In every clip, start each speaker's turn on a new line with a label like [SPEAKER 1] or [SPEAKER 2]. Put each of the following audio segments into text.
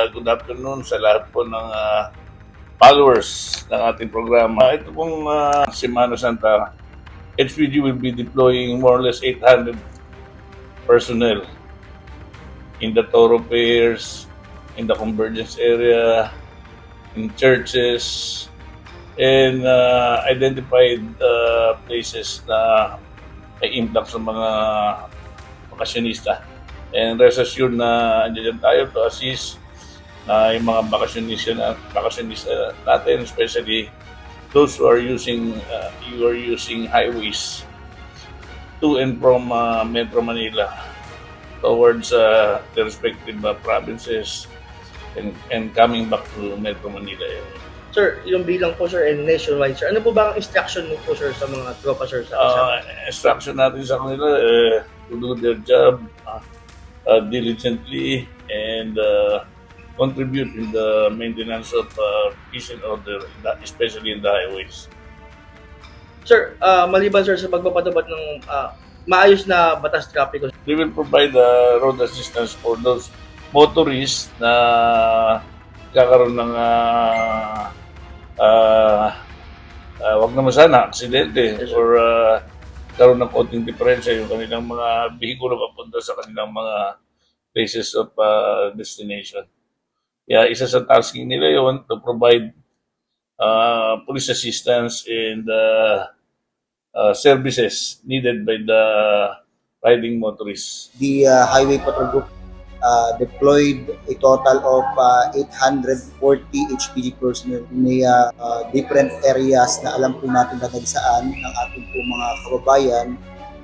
[SPEAKER 1] Uh, good afternoon sa lahat po ng ah, followers ng ating programa. Ito pong uh, Semana Santa, HPG will be deploying more or less 800 personnel in the thoroughfares, in the convergence area, in churches, and uh, identified uh, places na may influx ng mga bakasyonista. And rest assured na andyan tayo to assist na yung mga bakasyonista, na, bakasyonista natin, especially those who are using uh, you are using highways to and from uh, Metro Manila towards uh, the respective uh, provinces and, and coming back to Metro Manila area.
[SPEAKER 2] Sir, yung bilang po sir and nationwide sir, ano po ba ang instruction mo po sir sa mga tropa sir sa
[SPEAKER 1] uh, instruction natin sa kanila uh, to do their job uh, uh, diligently and uh, contribute in the maintenance of uh, peace and order, especially in the highways.
[SPEAKER 2] Sir, ah, maliban sir sa pagpapatupad ng ah, maayos na batas trapiko,
[SPEAKER 1] We will provide uh, road assistance for those motorists na kakaroon ng uh, uh, uh, wag naman sana aksidente
[SPEAKER 2] Yes, sir.
[SPEAKER 1] or uh, karoon ng konting diferensya yung kanilang mga bihikulo papunta sa kanilang mga places of uh, destination. Kaya isa sa tasking nila yon to provide uh, police assistance and uh, uh, services needed by the riding motorists.
[SPEAKER 3] the uh, Highway Patrol Group uh, deployed a total of uh, 840 HPG personnel in a, uh, different areas na alam po natin nadagsaan ng ating po mga kababayan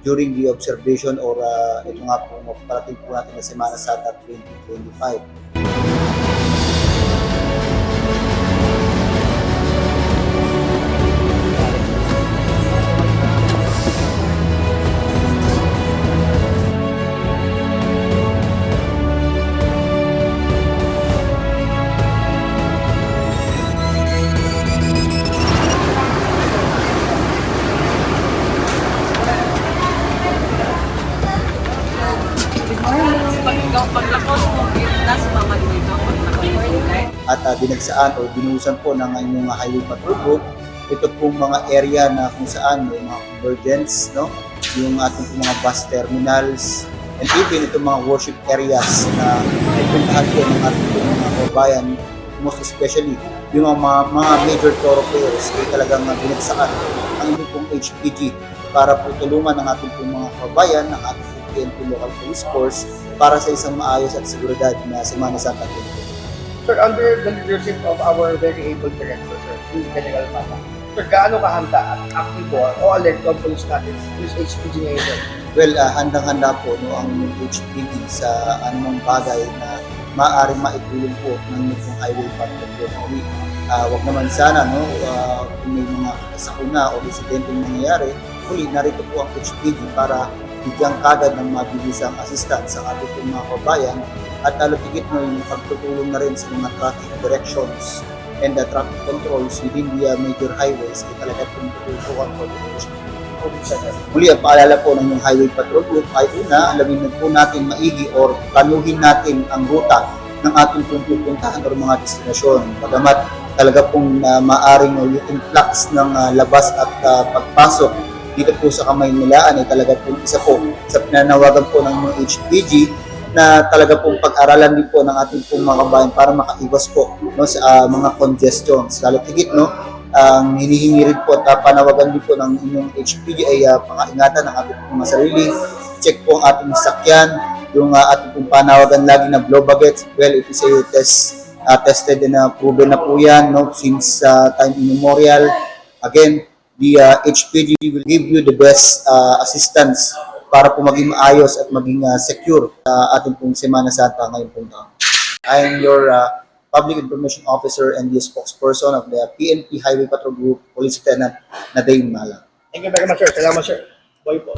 [SPEAKER 3] during the observation or uh, ito nga po parating po natin na Semana Santa 2025. At uh, dinagsaan o binuhusan po ng inyong highway patrol group ito pong mga area na kung saan may mga convergence no yung ating mga bus terminals and even itong mga worship areas na pupuntahan po ng ating mga kababayan most especially yung mga, mga major thoroughfares ay talagang binagsakan ang inyong pong HPG para po tulungan ng ating pong mga kababayan ng ating PNP Local Police Force para sa isang maayos at seguridad na Semana Santa 2025.
[SPEAKER 2] Sir, under the leadership of our very able director, sir, si General Pata, sir, gaano kahanda at aktibo o alert ang police natin, police HPG ngayon, sir?
[SPEAKER 3] Well, ah, handang-handa po no, ang HPD sa anumang bagay na maaaring maitulong po ng itong highway patrol Muli, ah, wag naman sana no, ah, kung may mga sakuna o insidente nangyayari, muli narito po ang HPD para bigyan kagad ng mabilisang assistance sa ating mga kabayan at lalo tigit no, yung pagtutulong na rin sa mga traffic directions and the traffic controls within the ah, major highways ay talaga pong tutulungan po. Muli, ang paalala po ng Highway Patrol Group ay una, alamin na po natin maigi or planuhin natin ang ruta ng ating pupuntahan or mga destinasyon. Bagamat talaga pong uh, maaring o yung influx ng ah, labas at ah, pagpasok dito po sa kamay nilaan ay talaga po isa po sa pinanawagan po ng mga HPG na talaga pong pag-aralan din po ng ating pong mga kabayan para makaiwas po no, sa ah, mga congestions. Lalo tigit, no, ang hinihingi rin po at uh, panawagan din po ng inyong HPG ay uh, pangaingatan ng ating pong mga sarili. Check po ang ating sakyan, yung uh, ating pong panawagan lagi na blow baguettes. Well, it is a test, uh, tested and uh, proven na po yan no, since uh, time immemorial. Again, the uh, HPG will give you the best uh, assistance para po maging maayos at maging uh, secure sa ating pong Semana Santa ngayon pong taon. I am your uh, Public Information Officer and the spokesperson of the PNP Highway Patrol Group, Police Lieutenant Nadaim Malang.
[SPEAKER 2] Thank you very much, sir. Salamat, sir. Boy po.